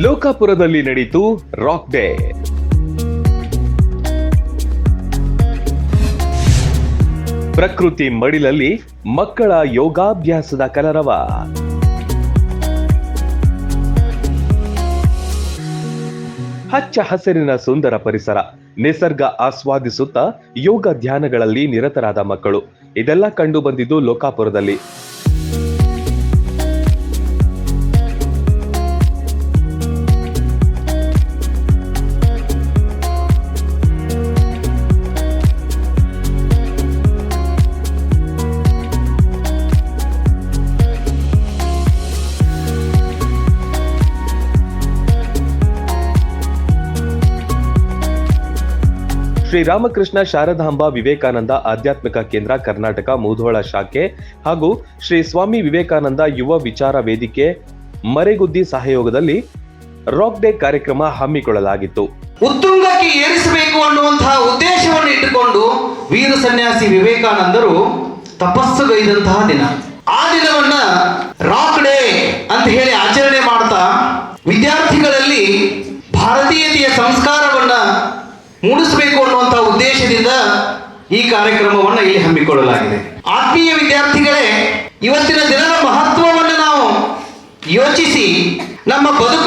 ಲೋಕಾಪುರದಲ್ಲಿ ನಡೆಯಿತು rock day. ಪ್ರಕೃತಿ ಮಡಿಲಲ್ಲಿ ಮಕ್ಕಳ ಯೋಗಾಭ್ಯಾಸದ ಕಲರವ. ಹಚ್ಚ ಹಸಿರಿನ ಸುಂದರ ಪರಿಸರ, ನಿಸರ್ಗ ಆಸ್ವಾದಿಸುತ್ತಾ ಯೋಗ ಧ್ಯಾನಗಳಲ್ಲಿ ನಿರತರಾದ ಮಕ್ಕಳು. ಇದೆಲ್ಲ ಕಂಡು ಬಂದಿದ್ದು ಲೋಕಾಪುರದಲ್ಲಿ. ಶ್ರೀರಾಮಕೃಷ್ಣ ಶಾರದಾಂಬ ವಿವೇಕಾನಂದ ಆಧ್ಯಾತ್ಮಿಕ ಕೇಂದ್ರ ಕರ್ನಾಟಕ ಮುಧೋಳ ಶಾಖೆ ಹಾಗೂ ಶ್ರೀ ಸ್ವಾಮಿ ವಿವೇಕಾನಂದ ಯುವ ವಿಚಾರ ವೇದಿಕೆ ಮರೆಗುದ್ದಿ ಸಹಯೋಗದಲ್ಲಿ ರಾಕ್ ಡೇ ಕಾರ್ಯಕ್ರಮ ಹಮ್ಮಿಕೊಳ್ಳಲಾಗಿತ್ತು. ಉತ್ತುಂಗಕ್ಕೆ ಏರಿಸಬೇಕು ಅನ್ನುವಂತಹ ಉದ್ದೇಶವನ್ನು ಇಟ್ಟುಕೊಂಡು ವೀರ ಸನ್ಯಾಸಿ ವಿವೇಕಾನಂದರು ತಪಸ್ಸುಗೈದಂತಹ ದಿನ. ಆ ದಿನವನ್ನ ರಾಕ್ ಡೇ ಅಂತ ಹೇಳಿ ಮೂಡಿಸಬೇಕು ಅನ್ನುವಂತಹ ಉದ್ದೇಶದಿಂದ ಈ ಕಾರ್ಯಕ್ರಮವನ್ನು ಇಲ್ಲಿ ಹಮ್ಮಿಕೊಳ್ಳಲಾಗಿದೆ. ಆತ್ಮೀಯ ವಿದ್ಯಾರ್ಥಿಗಳೇ, ಇವತ್ತಿನ ದಿನದ ಮಹತ್ವವನ್ನು ನಾವು ಯೋಚಿಸಿ, ನಮ್ಮ ಬದುಕನ್ನು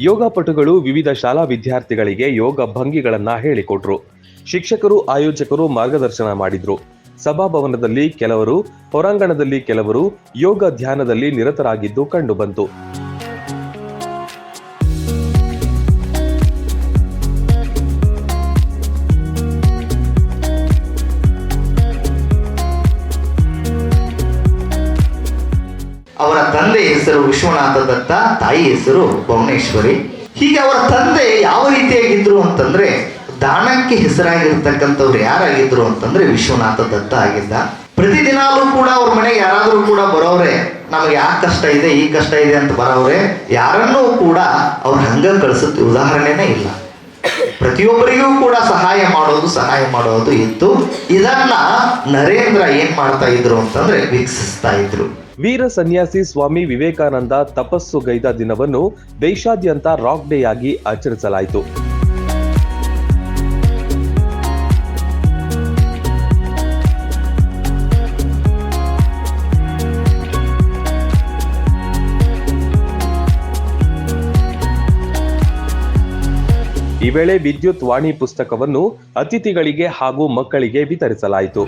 ಯೋಗಪಟುಗಳು ವಿವಿಧ ಶಾಲಾ ವಿದ್ಯಾರ್ಥಿಗಳಿಗೆ ಯೋಗ ಭಂಗಿಗಳನ್ನ ಹೇಳಿಕೊಟ್ರು. ಶಿಕ್ಷಕರು, ಆಯೋಜಕರು ಮಾರ್ಗದರ್ಶನ ಮಾಡಿದ್ರು. ಸಭಾಭವನದಲ್ಲಿ ಕೆಲವರು, ಹೊರಾಂಗಣದಲ್ಲಿ ಕೆಲವರು ಯೋಗ ಧ್ಯಾನದಲ್ಲಿ ನಿರತರಾಗಿದ್ದು ಕಂಡುಬಂತು. ಅವರ ತಂದೆ ಹೆಸರು ವಿಶ್ವನಾಥ ದತ್ತ, ತಾಯಿ ಹೆಸರು ಭುವನೇಶ್ವರಿ. ಹೀಗೆ ಅವರ ತಂದೆ ಯಾವ ರೀತಿಯಾಗಿದ್ರು ಅಂತಂದ್ರೆ ದಾನಕ್ಕೆ ಹೆಸರಾಗಿರ್ತಕ್ಕಂಥವ್ರು ಯಾರಾಗಿದ್ರು ಅಂತಂದ್ರೆ ವಿಶ್ವನಾಥ ದತ್ತ ಆಗಿದ್ದ. ಪ್ರತಿದಿನಾಲೂ ಕೂಡ ಅವ್ರ ಮನೆಗೆ ಯಾರಾದರೂ ಕೂಡ ಬರೋರೆ ನಮಗೆ ಆ ಕಷ್ಟ ಇದೆ, ಈ ಕಷ್ಟ ಇದೆ ಅಂತ ಬರೋರೆ ಯಾರನ್ನೂ ಕೂಡ ಅವ್ರ ಹಂಗ ಕಳಿಸುತ್ತೆ, ಉದಾಹರಣೆನೇ ಇಲ್ಲ. ಪ್ರತಿಯೊಬ್ಬರಿಗೂ ಕೂಡ ಸಹಾಯ ಮಾಡೋದು ಸಹಾಯ ಮಾಡೋದು ಇತ್ತು. ಇದನ್ನ ನರೇಂದ್ರ ಏನ್ ಮಾಡ್ತಾ ಇದ್ರು ಅಂತಂದ್ರೆ ವೀಕ್ಷಿಸ್ತಾ ಇದ್ರು. ವೀರ ಸನ್ಯಾಸಿ ಸ್ವಾಮಿ ವಿವೇಕಾನಂದ ತಪಸ್ಸುಗೈದ ದಿನವನ್ನು ದೇಶಾದ್ಯಂತ ರಾಕ್ ಡೇ ಆಗಿ ಆಚರಿಸಲಾಯಿತು. ಈ ವೇಳೆ ವಿದ್ಯುತ್ ವಾಣಿ ಪುಸ್ತಕವನ್ನು ಅತಿಥಿಗಳಿಗೆ ಹಾಗೂ ಮಕ್ಕಳಿಗೆ ವಿತರಿಸಲಾಯಿತು.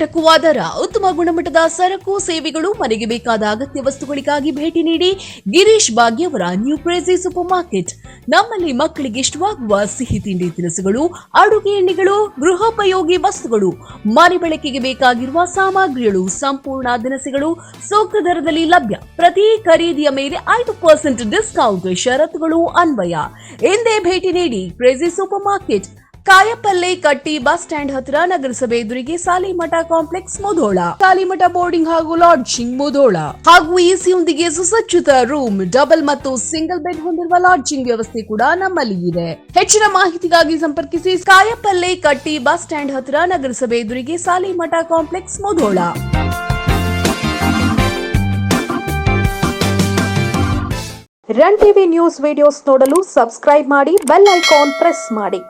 ದರ ಉತ್ತಮ ಗುಣಮಟ್ಟದ ಸರಕು, ಸೇವೆಗಳು, ಮನೆಗೆ ಬೇಕಾದ ಅಗತ್ಯ ವಸ್ತುಗಳಿಗಾಗಿ ಭೇಟಿ ನೀಡಿ ಗಿರೀಶ್ ಭಾಗ್ಯವರ ನ್ಯೂ ಕ್ರೇಜಿ ಸೂಪರ್ ಮಾರ್ಕೆಟ್ ನಮ್ಮಲ್ಲಿ ಮಕ್ಕಳಿಗೆ ಇಷ್ಟವಾಗುವ ಸಿಹಿ ತಿಂಡಿ ತಿನಿಸುಗಳು, ಅಡುಗೆ ಎಣ್ಣೆಗಳು, ಗೃಹೋಪಯೋಗಿ ವಸ್ತುಗಳು, ಮನೆ ಬಳಕೆಗೆ ಬೇಕಾಗಿರುವ ಸಾಮಗ್ರಿಗಳು, ಸಂಪೂರ್ಣ ದಿನಸಿಗಳು ಸೂಕ್ತ ದರದಲ್ಲಿ ಲಭ್ಯ. ಪ್ರತಿ ಖರೀದಿಯ ಮೇಲೆ ಐದು ಪರ್ಸೆಂಟ್ ಡಿಸ್ಕೌಂಟ್ ಷರತ್ತುಗಳು ಅನ್ವಯ. ಎಂದೇ ಭೇಟಿ ನೀಡಿ ಕ್ರೇಜಿ ಸೂಪರ್ ಮಾರ್ಕೆಟ್ ಕಾಯಪಲ್ಲೆ ಕಟ್ಟಿ ಬಸ್ ಸ್ಟ್ಯಾಂಡ್ ಹತ್ತಿರ ನಗರಸಭೆ ಎದುರಿಗೆ ಸಾಲಿಮಠ ಕಾಂಪ್ಲೆಕ್ಸ್ ಮುಧೋಳ. ಸಾಲಿಮಠ ಬೋರ್ಡಿಂಗ್ ಹಾಗೂ ಲಾಡ್ಜಿಂಗ್ ಮುಧೋಳ. ಹಾಗೂ ಎಸಿಯೊಂದಿಗೆ ಸುಸಜ್ಜಿತ ರೂಮ್, ಡಬಲ್ ಮತ್ತು ಸಿಂಗಲ್ ಬೆಡ್ ಹೊಂದಿರುವ ಲಾಡ್ಜಿಂಗ್ ವ್ಯವಸ್ಥೆ ಕೂಡ ನಮ್ಮಲ್ಲಿ ಇದೆ. ಹೆಚ್ಚಿನ ಮಾಹಿತಿಗಾಗಿ ಸಂಪರ್ಕಿಸಿ ಕಾಯಪಲ್ಲೆ ಕಟ್ಟಿ ಬಸ್ ಸ್ಟ್ಯಾಂಡ್ ಹತ್ತಿರ ನಗರಸಭೆ ಎದುರಿಗೆ Salimath complex Mudhol. Run TV news videos ನೋಡಲು ಸಬ್ಸ್ಕ್ರೈಬ್ ಮಾಡಿ, ಬೆಲ್ ಐಕಾನ್ ಪ್ರೆಸ್ ಮಾಡಿ.